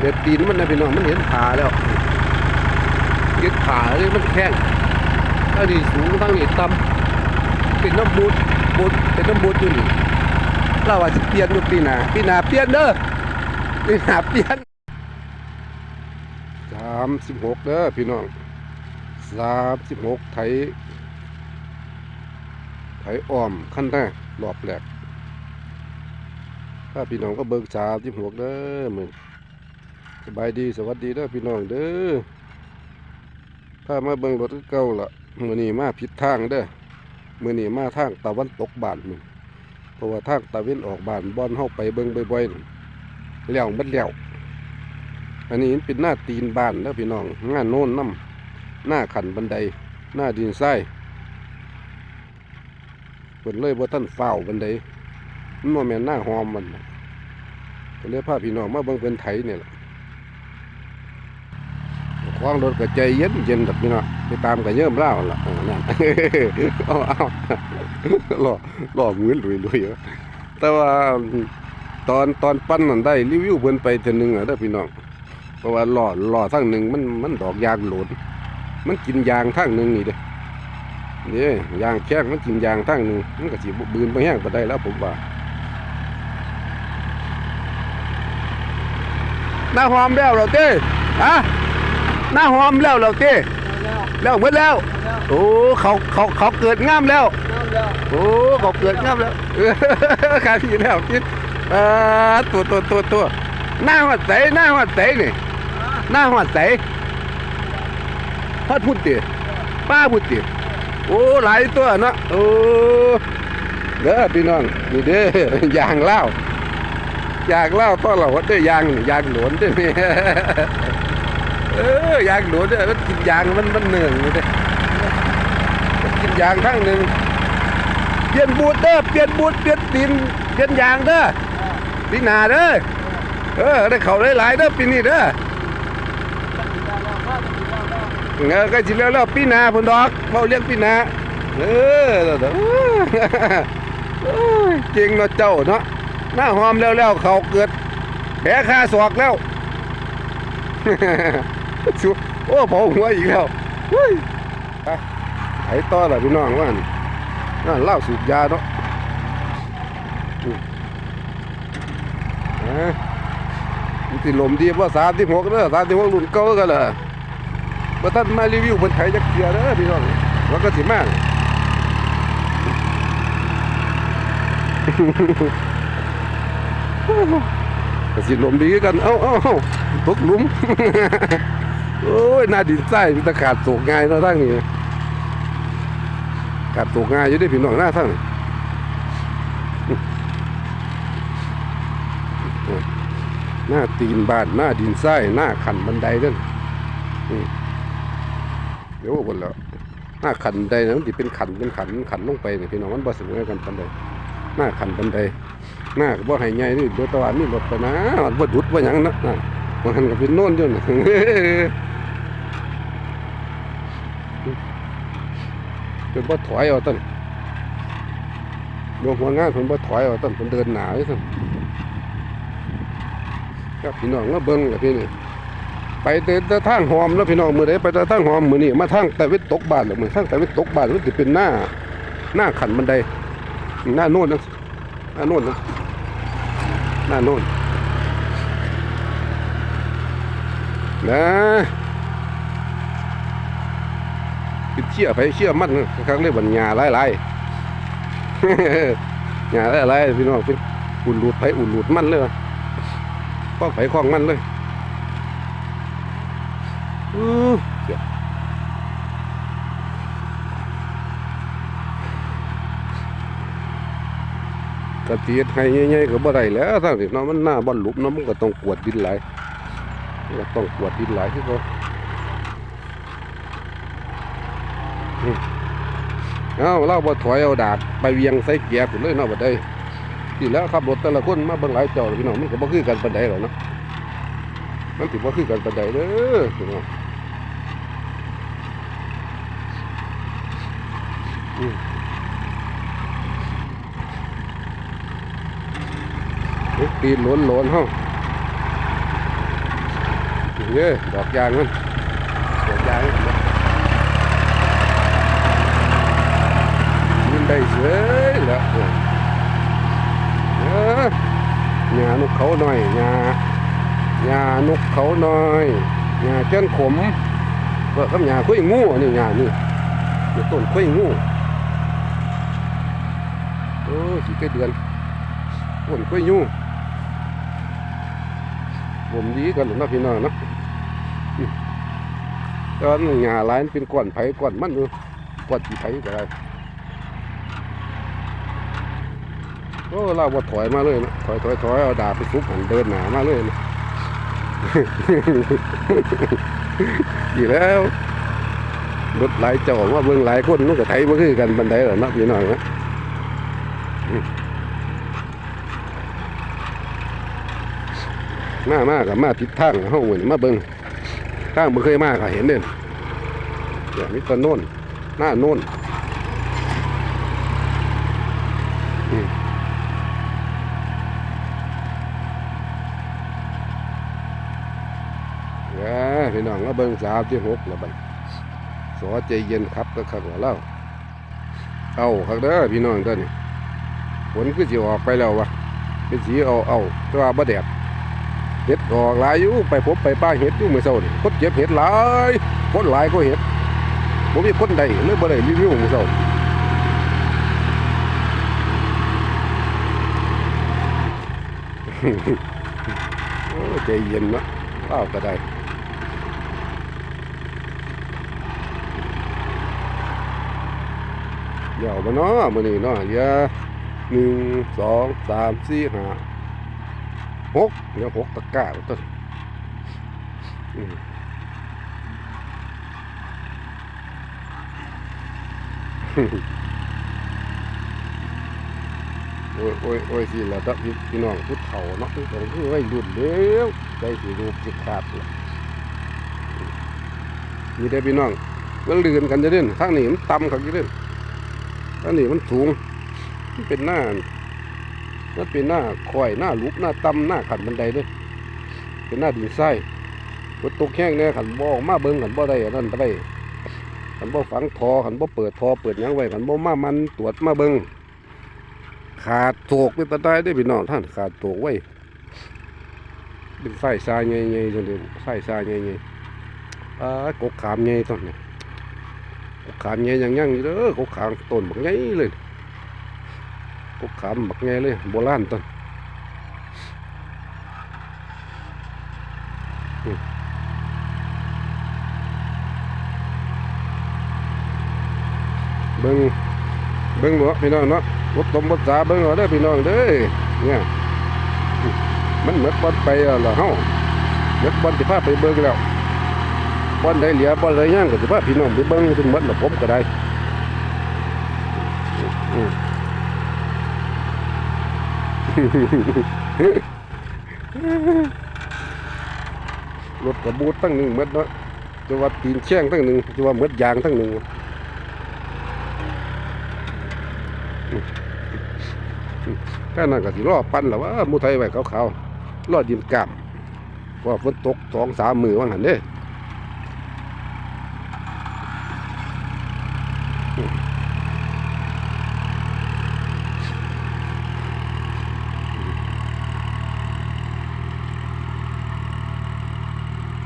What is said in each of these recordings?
เด็ดตีนมันนะพี่น้องมันเห็นขาแล้วเห็นขาเลยมันแข้งทั้งนี้สูงทั้งนี้ต่ำเป็นน้ำบูดบูดเป็นน้ำบูดอยู่นี่เราว่าจะเปลี่ยนอยู่ปีหน้าปีหน้าเปลี่ยนเด้อปีหน้าเปลี่ยนสามสิบหกเด้อพี่น้องสามสิบหกไถไถอ้อมขั้นแรกรอบแรกถ้าพี่น้องก็เบิกสามสิบหกเด้อมึง สบายดีสวัสดีเด้อพี่น้องเด้อถ้ามาเบิ่งรถเก่าละมือนี้มาผิดทางเด้อมือนี้มาทางตะวันตกบานมึงเพราะว่าทางตะเวนออกบานบอนเฮาไปเบิ่งบ่อยๆนั่นแล้วมันแล้วอันนี้เป็นหน้าตีนบานเด้อพี่น้องหน้าโน่นน้ำหน้าขันบันได หน้าดินทรายเพิ่นเลยบ่ทันเฝ้าบันไดมันบ่แม่นหน้าหอมมันก็เลยพาพี่น้องมาเบิ่งเป็นไถเนี่ยล่ะ ควางรถก็ใจเย็นเย็นดอกพี่น้องไปตามก็เยิ่มเล่าล่ะนั่นเอาเอาล่อล่อมือลุยลุยๆเอาแต่ว่าตอนตอนปั้นนั่นได้รีวิวเพิ่นไปเทื่อนึงอะเด้อพี่น้องเพราะว่าหล่อหล่อทางหนึ่งมันมันดอกยางหลนมันกินยางทางหนึ่งนี่เด้นี่ยยางแข้งมันกินยางทางหนึ่งมันก็สิบ่บืนไปแห้งบ่ได้แล้วผมว่าหน้าหอมแล้วเราเต้ฮะ หน้าหอมแล้วเราเต้แล้วหมดแล้ว โอ้เขาเขาเขาเกิดงามแล้ว โอ้เขาเกิดงามแล้วเออขาพี่แล้วคิดเอ่อตัวตัวตัวตัวหน้าหัวใสหน้าหัวใสนี่หน้าหัวใสพัดพุดติป้าพุดติโอ้หลายตัวเนาะโอ้เด้อพี่น้องนี่เด้อย่างเล่าอยากเล่าต้อนเราว่าได้ยางนี่ยางหลวนได้ไหม เออยางหลวนเนี่ยมันกินยางมันมันเหนื่อยอยู่เด้มันกินยางทั้งหนึ่งเปลี่ยนบูดเด้อเปลี่ยนบูดเปลี่ยนดินเปลี่ยนยางเด้อปีหนาเด้อเออได้เขาหลายๆเด้อปีนี้เด้อเงอก็สิแล้วแล้วปีหนาพุ่นดอกเฝ้าเลี้ยงปีหนาเออเด้อเออเก่งเนาะเจ้าเนาะหน้าหอมแล้วแล้วเขาเกิดแผลคาศอกแล้ว สุโอ้เผาหัวอีกแล้วเฮ้ยไปไถต่อละพี่น้องว่านี่นั่นเล่าสูบยาเนาะอืมอ่ามันสิลมดีว่าสามที่หกเด้อสามที่หกรุ่นเก่ากันเลยว่าท่านมารีวิวบนไถจักเกียร์เด้อพี่น้องแล้วก็สิมากสิลมดีกัน เอ้าเอ้าเอ้าตกหลุม โอ้ยหน้าดินใต้มันตะขาดตกง่ายเนาะทั้งนี้ขาดตกง่ายอยู่ได้พี่น้องหน้าทั้งนี้หน้าตีนบานหน้าดินทรายหน้าขันบันไดนั่นเดี๋ยวบนแล้วหน้าขันบันไดนะมันจะเป็นขันเป็นขันขันลงไปเนี่ยพี่น้องมันบ่เสมอกันบันไดหน้าขันบันไดหน้าบ่ให้ใหญ่นี่รถตะวันนี่รถไปนะบ่ดุดบ่หยังนะนั่นมันหันก็เป็นโน่นอยู่นะ เป็นบ่ถอยเอาต้นโยมหัวงานเพิ่นบ่ถอยเอาต้นเพิ่นเดินหน้าอยู่ซั่นครับพี่น้องมาเบิ่งล่ะพี่นี่ไปแต่ต่ทางหอมแล้วพี่น้องมื้อใดไปแต่ทางหอมมือนี้มาทางแตะเวนตกบานแล้วมื้อทางแตะเวนตกบานมันสิเป็นหน้า หน้าขันบันไดหน้าโน่นนะหน้าโน่นนะหน้าโน่นนะ เป็นเชี่ยไปเชี่ยมันครั้งเรียกว่าหญ้าหลายๆหญ้าหลายๆพี่น้องเป็นอุ่นหลุดไปอุ่นหลุดมันเลยข้องไผข้องมันเลยอู้เสียกระเทียดให้ใหญ่ๆก็บ่ได้แล้วทั้งที่เนาะมันหน้าบ่อนหลุมเนาะมันก็ต้องกวดดินไหลก็ต้องกวดดินไหลที่เขาอืม เอาเราบ่ถอยเอาดาบไปเวียงใส่เกียร์พุ่นเลยเนาะบัดได้ที่แล้วขับรถแต่ละคนมาเบิ่งหลายเจ้าพี่น้องมันก็บ่คือกันปานใดหรอกเนาะมันสิบ่าคือกันปานใดเด้อพี่น้องอืมเอ๊ะตีนหลวนหลนๆเฮาเยอะดอกยางมันดอกยางมันมัน ได้เฉยแล้วเออเออหญ้านกเขาหน่อยหญ้าหญ้านกเขาหน่อยหญ้าเจ้นขมเปิดคำหญ้าคุยงูอันนี้หญ้านี่นี่ต้นคุยงูโอ้สีใกเดือนต้นคุยงูผมดีกันหรือนะพี่น้องนะตอนหญ้าลายมันเป็นก้อนไผ่ก้อนมันเอยู่ก้อนกี่ไผ่ก็ได้ อ้เราบ่ถอยมาเลยนะถอยถอยถอยเอาดาบไปซุกหันเดินหนามาเลยนะดีแล้วรถหลายเจ้าว่าเบิ่งหลายคนมันก็ไถบ่คือกันบันไดหรอกเนาะพี่น้องนะมามากับมาทิศทางเฮาเหมือนมาเบิ่งทางบ่เคยมาก็เห็นเด่นเดี๋ยวมีต้นโน่นหน้าโน่นอืมเอ้ย พี่น้องก็เบิ่งสาวที่หกแล้วบัดสอใจเย็นครับก็ขักว่าเล่าเอาคักเด้อพี่น้องเด้อนี่ฝนคือสิออกไปแล้ววะเป็นสีเอาเอาต่ว่าบ่แดดเห็ดออกหลายอยู่ไปพบไปป้าเห็ดอยู่เมื่อเช้านี่คนเก็บเห็ดหลายคนหลายก็เห็ดผมมีคนใดเลยบ่ได้รีวิวเมื่อเช้าใจเย็นเนาะเล่าก็ได้ เดี๋ยวมาเนาะมือนี้เนาะเหลือหนึ่งสองสามสี่ห้าหกเดี๋ยวหกตะกร้าต้นโอ้ยโอ้ยโอ้ยสิละตัพี่พี่น้องพุทธเฒ่าเนาะคืองคือไว้รุ่นเร็วใจสิรูปสิขาดเลยมีได้พี่น้องมันลื่นกันจะเด่นข้างนี้มันต่ำครับจะเด่น ข้างนี้มันสูงมันเป็นหน้ามันเป็นหน้าคอยหน้าลุกหน้าต่ำหน้าขันบันไดเด้วยเป็นหน้าดินทรายฝนตกแห้งเนี่ยขันบ่อมาเบิ้งขันบ่อได้นนั่นไปขันบ่อฝังทอขันบ่อเปิดทอเปิดยังไว้ขันบ่อมามันตรวจมาเบิ้งขาดโถกเป็นตาได้ได้พี่น้องท่านขาดโถกไว้เป็นไส้ทรายใหญ่ๆจังเดียวไส้ทรายใหญ่ๆอ่ากกขามใหญ่ต้นเนี่ย กกขามใหญ่ยังยังอยู่เด้อกกขามต้นบักใหญ่เลยกกขามบักไงเลยโบราณต้นอืมเบิ้งเบิ้งหลวพี่น้องเนาะบดตมบดสาเบิ้งเอาเด้อพี่น้องเด้อเนี่ยมันเหมือนบอลไปแล้วล่ะเฮาเหมือนบอลสิพาไปเบิ้งแล้วบ อลได้เหลือบอลได้ย่างก็สิพาพี่น้องไปเบิ้งจนหมดแล้วผมก็ได้รถกระบูดตั้งหนึ่งเม็ดเนาะจะว่าตีนแช่งตั้งหนึ่งจะว่าเม็ดยางตั้งหนึ่งแค่นั้นก็สิรอปั้นแล้วว่ามูไทยไว้ขาวๆรอดินกาบว่าฝนตกสองสามมือว่างหันเด้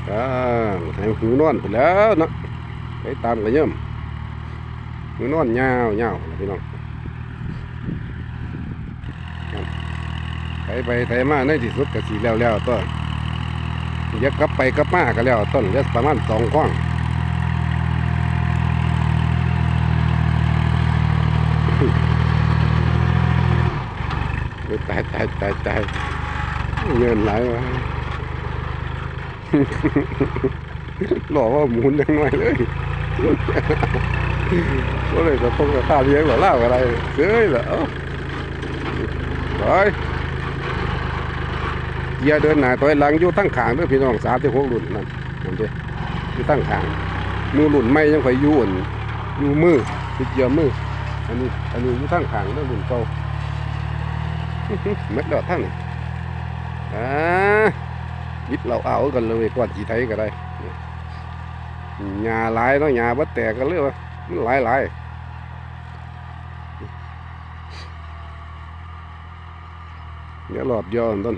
อ่า ให้หิวนอนไปแล้วเนาะไปตามกันเยิ่มหิวนอนยาวยาวพี่น้องไปไปไทมาในที่สุดก็สีแล้วแล้วต้นยวกลับไปกลับมาก็แล้วต้นเดี๋ยวประมาณสองข้องตายตายตายตายเงินไหลวะ หลอกว่าหมุนยังน้อยเลยก็เลยจะต้องจะตาเลี้ยงหรอเล่าอะไรเฮ้ยเหรอไปอย่าเดินหน้าถอยหลังอยู่ทั้งขางเด้วยพี่น้องสามที่หกรุ่นนั่นนั่นเด้อยู่ทั้งขางมือรุ่นไม่ยังคอยอยู่อั่นอยู่มือติดเยียมืออันนี้อันนี้อยู่ทั้งขางเด้วยรุ่นเก่าเม็ดดอกทั้งนี่อ่าวิทย์เราเอากันเลยก่อนจีไทยก็ได้ หญ้าหลายเนาะหญ้าบ่แตกกันเลยวะมันหลายหลายเดี๋ยวรอบเดียวต้น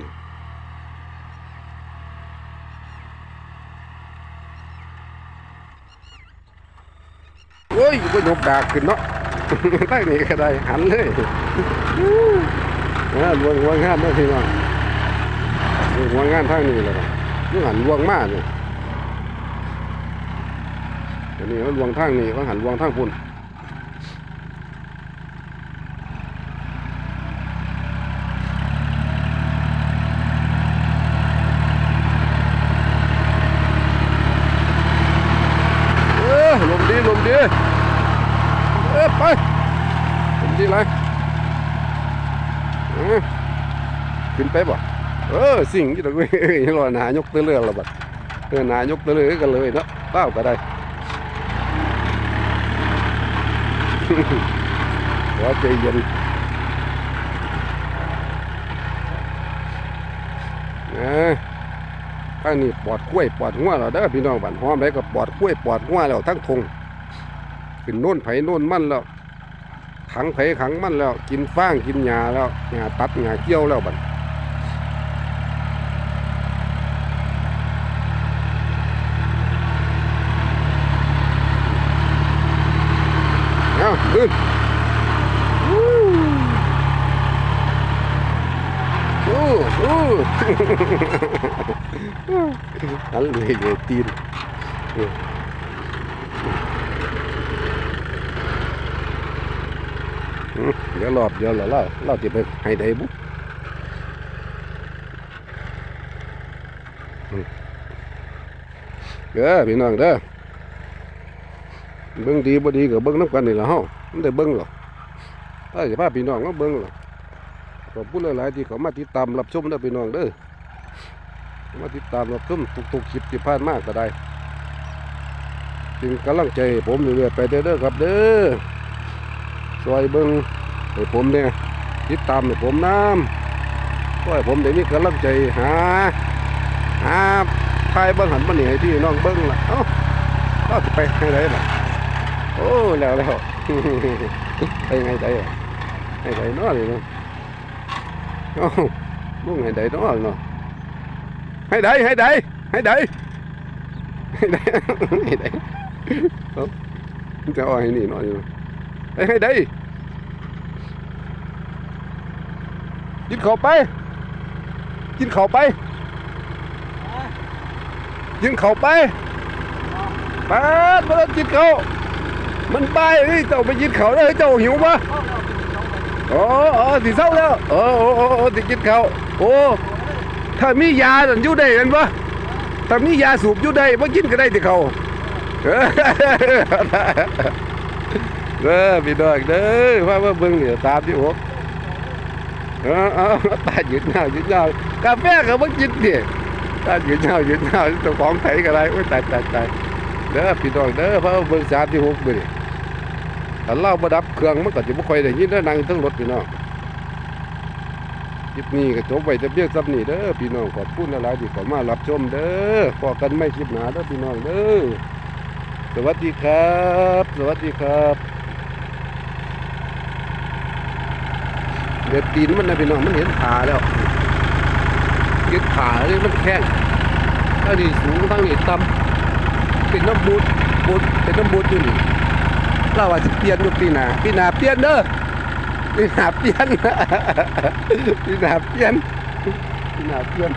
โอ้ยก็ยกดากขึ้นเนาะตั้นี่ก็ได้หันเลยนะลวงวงงานเนาะพี่น้องวงงานทางนี้เลยนะนี่หันวงมากเลย เดี๋ยวนี้มันลวงทางนี้ก็หันลวงทางพุ่นเออลมดีลมดีเออไปลมดีไรเออขึ้นไปบ่เออสิ่งที่ตะกุยเอ้ยรอหนายกเตลือแล้วบัดเออหนายกเตลือกันเลยเนาะเป้าก็ได้ ขอใจเย็นนะถ้านี่ปอดกล้วยปอดหัวเราเด้อพี่น้องบ้านหอมได้ก็ปอดกล้วยปอดหัวแล้วทั้งทงขึ้นโน่นไผโน่นมันแล้วขังไผ่ขังมันแล้ว กินฟางกินหญ้าแล้วหญ้าตัดหญ้าเกี่ยวแล้วบัด เอาขึ้นโอ้โอ้อันเลยเลยตีนอืมเดี๋ยวรอบเดี๋ยวเราเล่าเล่าจะไปให้ได้บุ๊เด้อพี่น้องเด้อ เบิ่งดีบ่ดีก็เบิ่งน้ำกันนี่ละฮามันได้เบิ่งหรอกถ้าสิพาพี่น้องมาเบิ่งหรอกขอบคุณหลายๆที่เขามาติดตามรับชมนะพี่น้องเด้อมาติดตามรับชมทุกๆคลิปที่ผ่านมาก็ได้จึงกำลังใจให้ผมเรื่อยไปเด้อครับเด้อซอยเบิ้งให้ผมเนี่ยติดตามให้ผมน้ำก็ให้ผมได้มีกำลังใจหาหาทายเบิ้งหันมาหนีให้พี่น้องเบิ้งล่ะเอ้าเอาสิไปให้ได้ล่ะ โอ้แล้วแล้วไปไงได้อะให้ได้เนาะนี่เนาะโอ้ลุงให้ได้เนาะเนาะให้ได้ให้ได้ให้ได้ให้ได้ให้ได้เอาจะเอาให้นี่หน่อยอยู่ให้ให้ได้กินข้าวไป กินข้าวไปกินข้าวไปปาดมาแล้วกินข้าว มันไปเฮ้ยเจ้าไปกินเขาได้เจ้าหิวปะโอ้โอ้สิเศร้าแล้วโอ้โอ้โอ้โอ้สิกินเขาโอ้ถ้ามียาสันยู่ได้กันปะถ้ามียาสูบยู่ได้บ่กินก็ได้ที่เขาเออพี่น้องเด้อว่าว่าเบิ่งเนี่ยตามที่หกเออเออตาหยุดยาหยุดยากาแฟก็บ่กินดิตาหยุดยาหยุดยาเจ้าของไถก็ได้โอ้ยตายตายตาย เด้อพี่น้องเด้อเพราะว่าเบิ่งสามที่หกมื้อนี้ถ้าเล่าประดับเครื่องมันก็จะไม่ค่อยได้ยินได้นั่งทั้งรถพี่น้องคลิปนี้ก็จบไว้แต่เพียซ้ำนี้เด้อพี่น้องขอบคุณหลายๆที่เข้ามารับชมเด้อพอกันไม่คลิปหนาเด้อพี่น้องเด้อสวัสดีครับ สวัสดีครับเด็ดตีนมันนะพี่น้องมันเห็นขาแล้วเห็นขาเลยมันแข้งถ้านี่สูงทั้งนี้ต่ำ เป็นน้ำบูดบูดเป็นน้ำบูดอยู่นี่เราอาจจะเปลี่ยนอยู่ปีหน้าปีหน้าเปลี่ยนเด้อปีหน้าเปลี่ยนปีหน้าเปลี่ยนปีหน้าเปลี่ยน